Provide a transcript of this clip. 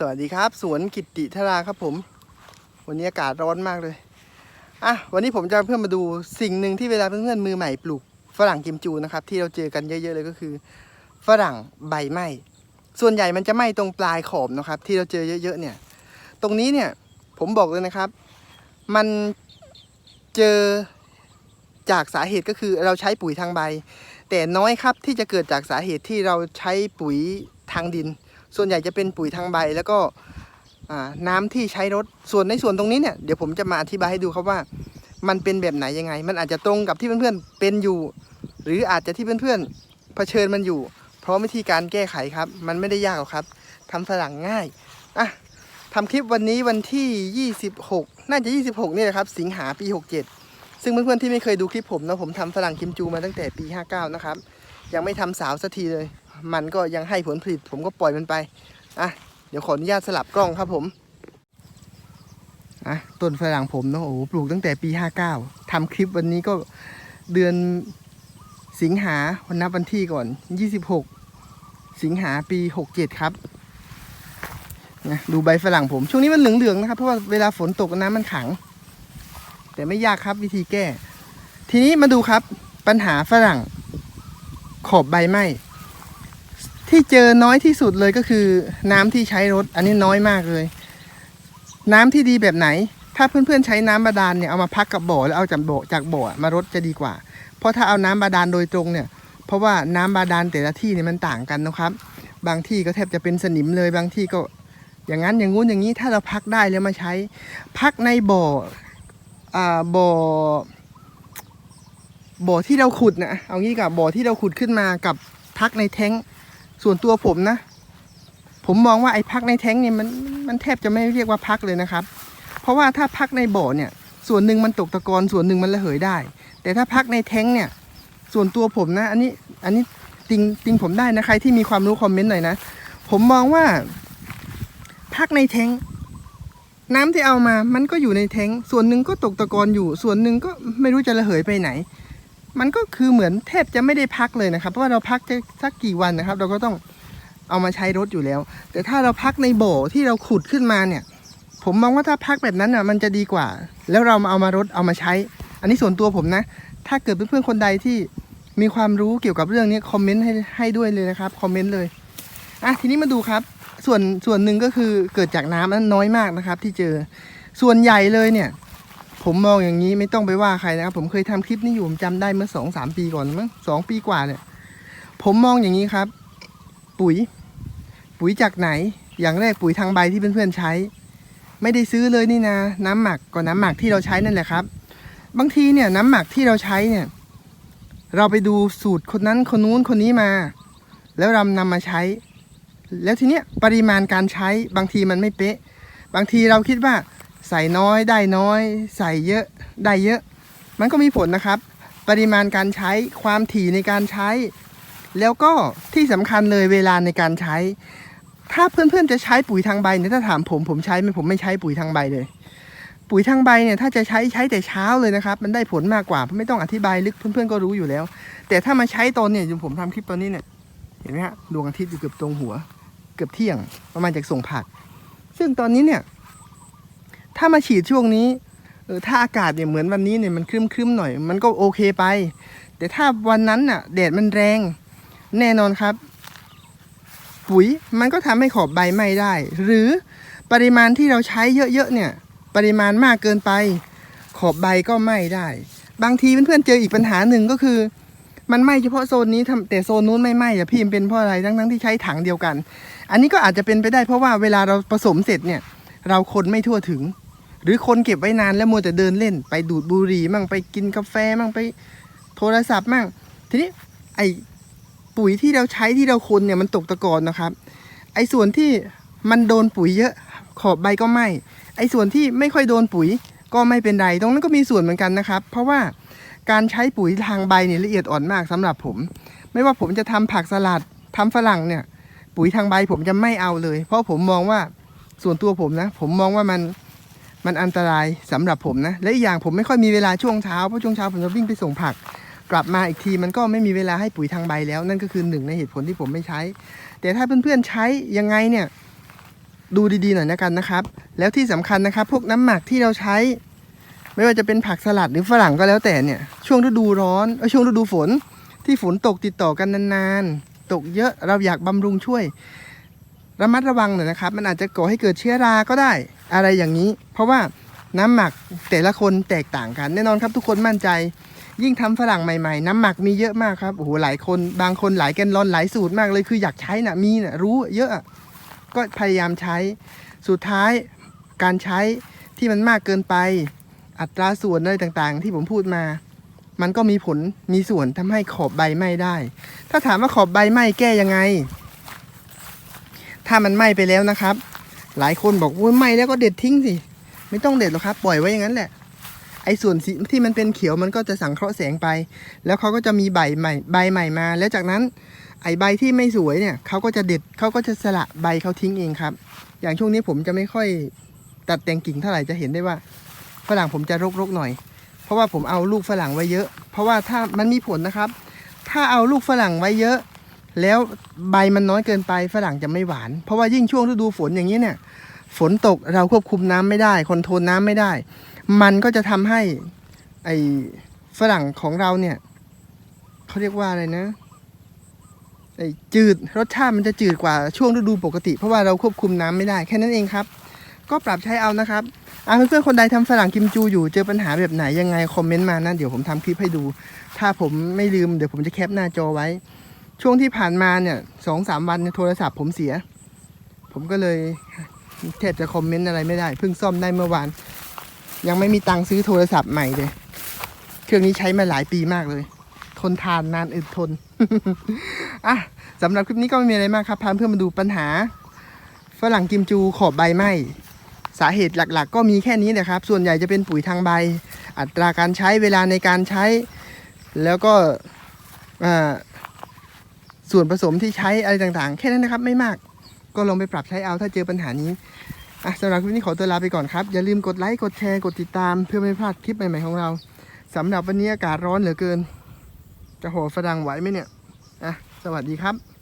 สวัสดีครับ สวนกิตติธราครับผม วันนี้อากาศร้อนมากเลยอะวันนี้ผมจะเพื่อนมาดูสิ่งหนึ่งที่เวลาเพื่อนๆมือใหม่ปลูกฝรั่งกิมจูนะครับ ที่เราเจอกันเยอะๆเลยก็คือ ฝรั่งใบไหม้ส่วนใหญ่มันจะไหม้ตรงปลายขอบนะครับ ที่เราเจอเยอะๆเนี่ย ตรงนี้เนี่ยผมบอกเลยนะครับ มันเจอจากสาเหตุก็คือเราใช้ปุ๋ยทางใบ แต่น้อยครับที่จะเกิดจากสาเหตุที่เราใช้ปุ๋ยทางดิน ส่วนใหญ่จะเป็นปุ๋ยทางใบแล้วก็น้ำที่ใช้รถส่วนในส่วนตรงนี้เนี่ยเดี๋ยวผมจะมาอธิบายให้ดูครับว่า มันเป็นแบบไหนยังไง มันอาจจะตรงกับที่เพื่อนๆเป็นอยู่ หรืออาจจะที่เพื่อนๆเผชิญมันอยู่ เพราะวิธีการแก้ไขครับ มันไม่ได้ยากหรอกครับทำฝรั่งง่ายอะทำคลิปวันนี้วันที่ 26 น่าจะ 26นี่แหละครับ สิงหาปี 67 ซึ่งเพื่อนๆที่ไม่เคยดูคลิปผมนะผมทำฝรั่งกิมจูมาตั้งแต่ปี 59 นะครับ ยังไม่ทำสาวสักทีเลย มันก็ยังให้ผลผลิต ผมก็ปล่อยมันไปอะเดี๋ยวขออนุญาตสลับกล้องครับผมอะต้นฝรั่งผมเนาะโอ้โหปลูกตั้งแต่ปี 59ทำคลิปวันนี้ก็เดือนสิงหาวันนับวันที่ก่อน 26 สิงหาปี 67 ครับนะดูใบฝรั่งผม ช่วงนี้มันเหลืองๆนะครับ เพราะว่าเวลาฝนตกน้ำมันขัง แต่ไม่ยากครับวิธีแก้ ทีนี้มาดูครับปัญหาฝรั่งขอบใบไหม้ ที่เจอน้อยที่สุดเลยก็คือ น้ำที่ใช้รถ อันนี้น้อยมากเลย น้ำที่ดีแบบไหน ถ้าเพื่อนๆใช้น้ำบาดาลเนี่ยเอามาพักกับบ่อแล้วเอาจากบ่อจากบ่อมารดจะดีกว่า เพราะถ้าเอาน้ำบาดาลโดยตรงเนี่ย เพราะว่าน้ำบาดาลแต่ละที่เนี่ยมันต่างกันนะครับ บางที่ก็แทบจะเป็นสนิมเลยบางที่ก็อย่างนั้นอย่างงู้นอย่างนี้ถ้าเราพักได้แล้วมาใช้ พักในบ่ออ่าบ่อบ่อที่เราขุดนะเอางี้กับบ่อที่เราขุดขึ้นมากับพักในแท้ง ส่วนตัวผมนะ ผมมองว่าไอ้พักในแท้งเนี่ยมันมันแทบจะไม่เรียกว่าพักเลยนะครับ เพราะว่าถ้าพักในบ่อเนี่ย ส่วนหนึ่งมันตกตะกอนส่วนหนึ่งมันระเหยได้ แต่ถ้าพักในแท้งเนี่ย ส่วนตัวผมนะ อันนี้อันนี้ติงติงผมได้นะใครที่มีความรู้คอมเมนต์หน่อยนะผมมองว่า พักในแท้งน้ำที่เอามา มันก็อยู่ในแท้ง ส่วนหนึ่งก็ตกตะกอนอยู่ ส่วนหนึ่งก็ไม่รู้จะระเหยไปไหน มันก็คือเหมือนแทบจะไม่ได้พักเลยนะครับ เพราะว่าเราพักสักกี่วันนะครับ เราก็ต้องเอามาใช้รถอยู่แล้ว แต่ถ้าเราพักในโบ่อที่เราขุดขึ้นมาเนี่ย ผมมองว่าถ้าพักแบบนั้นอะมันจะดีกว่า แล้วเรามาเอามารถเอามาใช้ อันนี้ส่วนตัวผมนะ ถ้าเกิดเพื่อนๆคนใดที่มีความรู้เกี่ยวกับเรื่องนี้คอมเมนต์ให้ให้ด้วยเลยนะครับคอมเมนต์เลยอะทีนี้มาดูครับ ส่วนส่วนหนึ่งก็คือเกิดจากน้ำนั้นน้อยมากนะครับ ที่เจอส่วนใหญ่เลยเนี่ย ผมมองอย่างนี้ไม่ต้องไปว่าใครนะครับ ผมเคยทำคลิปนี้อยู่ผมจำได้เมื่อสองสามปีก่อนมั้งสองปีกว่าเนี่ย ผมมองอย่างนี้ครับ ปุ๋ย ปุ๋ยจากไหน อย่างแรกปุ๋ยทางใบที่เพื่อนๆใช้ ไม่ได้ซื้อเลยนี่นะน้ำหมักก็น้ำหมักที่เราใช้นั่นแหละครับ บางทีเนี่ยน้ำหมักที่เราใช้เนี่ย เราไปดูสูตรคนนั้นคนนู้นคนนี้มา แล้วเรานำมาใช้ แล้วทีเนี้ยปริมาณการใช้บางทีมันไม่เป๊ะ บางทีเราคิดว่า ใส่น้อยได้น้อย ใส่เยอะได้เยอะ มันก็มีผลนะครับ ปริมาณการใช้ความถี่ในการใช้ แล้วก็ที่สำคัญเลยเวลาในการใช้ ถ้าเพื่อนๆจะใช้ปุ๋ยทางใบเนี่ยถ้าถามผมผมใช้ไหมผมไม่ใช้ปุ๋ยทางใบเลย ปุ๋ยทางใบเนี่ยถ้าจะใช้ใช้แต่เช้าเลยนะครับ มันได้ผลมากกว่าไม่ต้องอธิบายลึกเพื่อนๆก็รู้อยู่แล้ว แต่ถ้ามาใช้ตอนเนี่ยอย่างผมทำคลิปตอนนี้เนี่ยเห็นไหมฮะดวงอาทิตย์อยู่เกือบตรงหัว เกือบเที่ยงประมาณจากส่งผักซึ่งตอนนี้เนี่ย ถ้ามาฉีดช่วงนี้เออถ้าอากาศเนี่ยเหมือนวันนี้เนี่ยมันครึ้มๆหน่อย มันก็โอเคไป แต่ถ้าวันนั้นน่ะแดดมันแรง แน่นอนครับ ปุ๋ยมันก็ทำให้ขอบใบไหม้ได้ หรือปริมาณที่เราใช้เยอะๆเนี่ย ปริมาณมากเกินไป ขอบใบก็ไหม้ได้ บางทีเพื่อนๆเจออีกปัญหาหนึ่งก็คือ มันไหม้เฉพาะโซนนี้ทำแต่โซนนู้นไม่ไหม้อะพี่มันเป็นเพราะอะไรทั้งๆที่ใช้ถังเดียวกัน อันนี้ก็อาจจะเป็นไปได้เพราะว่าเวลาเราผสมเสร็จเนี่ย เราคนไม่ทั่วถึง หรือคนเก็บไว้นานแล้วมัวแต่เดินเล่น ไปดูดบุหรี่มั่งไปกินกาแฟมั่งไปโทรศัพท์มั่งทีนี้ไอปุ๋ยที่เราใช้ที่เราคนเนี่ยมันตกตะกอนนะครับ ไอส่วนที่มันโดนปุ๋ยเยอะขอบใบก็ไหมไอส่วนที่ไม่ค่อยโดนปุ๋ยก็ไม่เป็นไรตรงนั้นก็มีส่วนเหมือนกันนะครับ เพราะว่าการใช้ปุ๋ยทางใบเนี่ยละเอียดอ่อนมากสำหรับผม ไม่ว่าผมจะทำผักสลัดทำฝรั่งเนี่ย ปุ๋ยทางใบผมจะไม่เอาเลย เพราะผมมองว่าส่วนตัวผมนะ ผมมองว่ามัน มันอันตรายสำหรับผมนะ และอีกอย่างผมไม่ค่อยมีเวลาช่วงเช้าเพราะช่วงเช้าผมจะวิ่งไปส่งผัก กลับมาอีกทีมันก็ไม่มีเวลาให้ปุ๋ยทางใบแล้ว นั่นก็คือหนึ่งในเหตุผลที่ผมไม่ใช้ แต่ถ้าเพื่อนๆใช้ยังไงเนี่ยดูดีๆหน่อยนะกันนะครับ แล้วที่สำคัญนะครับ พวกน้ำหมักที่เราใช้ ไม่ว่าจะเป็นผักสลัดหรือฝรั่งก็แล้วแต่เนี่ยช่วงฤดูร้อนอช่วงฤดูฝน ที่ฝนตกติดต่อกันนานๆตกเยอะเราอยากบำรุงช่วย ระมัดระวังหน่อยนะครับ มันอาจจะก่อให้เกิดเชื้อราก็ได้ อะไรอย่างนี้ เพราะว่าน้ำหมักแต่ละคนแตกต่างกัน แน่นอนครับทุกคนมั่นใจ ยิ่งทำฝรั่งใหม่ๆ น้ำหมักมีเยอะมากครับโอ้โหหลายคนบางคนหลายแกนลอนหลายสูตรมากเลยคืออยากใช้น่ะมีน่ะรู้เยอะก็พยายามใช้สุดท้ายการใช้ที่มันมากเกินไปอัตราส่วนอะไรต่างๆ ที่ผมพูดมา มันก็มีผลมีส่วนทำให้ขอบใบไหม้ได้ ถ้าถามว่าขอบใบไหม้แก้ยังไง ถ้ามันไหม้ไปแล้วนะครับ หลายคนบอกว่าไม้แล้วก็เด็ดทิ้งสิ ไม่ต้องเด็ดหรอกครับ ปล่อยไว้อย่างนั้นแหละ ไอ้ส่วนสีที่มันเป็นเขียวมันก็จะสังเคราะห์แสงไป แล้วเขาก็จะมีใบใหม่ใบใหม่มา แล้วจากนั้นไอ้ใบที่ไม่สวยเนี่ยเขาก็จะเด็ดเขาก็จะสละใบเขาทิ้งเองครับ อย่างช่วงนี้ผมจะไม่ค่อยตัดแต่งกิ่งเท่าไหร่จะเห็นได้ว่าฝรั่งผมจะรกๆหน่อย เพราะว่าผมเอาลูกฝรั่งไว้เยอะ เพราะว่าถ้ามันมีผลนะครับ ถ้าเอาลูกฝรั่งไว้เยอะ แล้วใบมันน้อยเกินไปฝรั่งจะไม่หวาน เพราะว่ายิ่งช่วงฤดูฝนอย่างนี้เนี่ย ฝนตกเราควบคุมน้ำไม่ได้คอนโทรลน้ำไม่ได้ มันก็จะทำให้ไอฝรั่งของเราเนี่ยเขาเรียกว่าอะไรนะไอจืดรสชาติมันจะจืดกว่าช่วงฤดูปกติ เพราะว่าเราควบคุมน้ำไม่ได้แค่นั้นเองครับ ก็ปรับใช้เอานะครับอาเพื่อนๆคนใดทำฝรั่งกิมจูอยู่เจอปัญหาแบบไหนยังไงคอมเมนต์มานะเดี๋ยวผมทำคลิปให้ดู ถ้าผมไม่ลืมเดี๋ยวผมจะแคปหน้าจอไว้ ช่วงที่ผ่านมาเนี่ยสองสามวันโทรศัพท์ผมเสีย ผมก็เลยแทบจะคอมเมนต์อะไรไม่ได้เพิ่งซ่อมได้เมื่อวาน ยังไม่มีตังค์ซื้อโทรศัพท์ใหม่เลย เครื่องนี้ใช้มาหลายปีมากเลย ทนทานนานอึดทนอะสำหรับคลิปนี้ก็ไม่มีอะไรมากครับพาเพื่อนมาดูปัญหาฝรั่งกิมจูขอบใบไหมสาเหตุหลักๆ ก็มีแค่นี้นะครับ ส่วนใหญ่จะเป็นปุ๋ยทางใบ อัตราการใช้เวลาในการใช้ แล้วก็อ่า ส่วนผสมที่ใช้อะไรต่างๆ แค่นั้นนะครับไม่มากก็ลองไปปรับใช้เอาถ้าเจอปัญหานี้อะสำหรับคลิปนี้ขอตัวลาไปก่อนครับ อย่าลืมกดไลค์กดแชร์กดติดตาม เพื่อไม่พลาดคลิปใหม่ๆของเราสำหรับวันนี้อากาศร้อนเหลือเกิน จะห่อฝรั่งไหวไหมเนี่ยอะสวัสดีครับ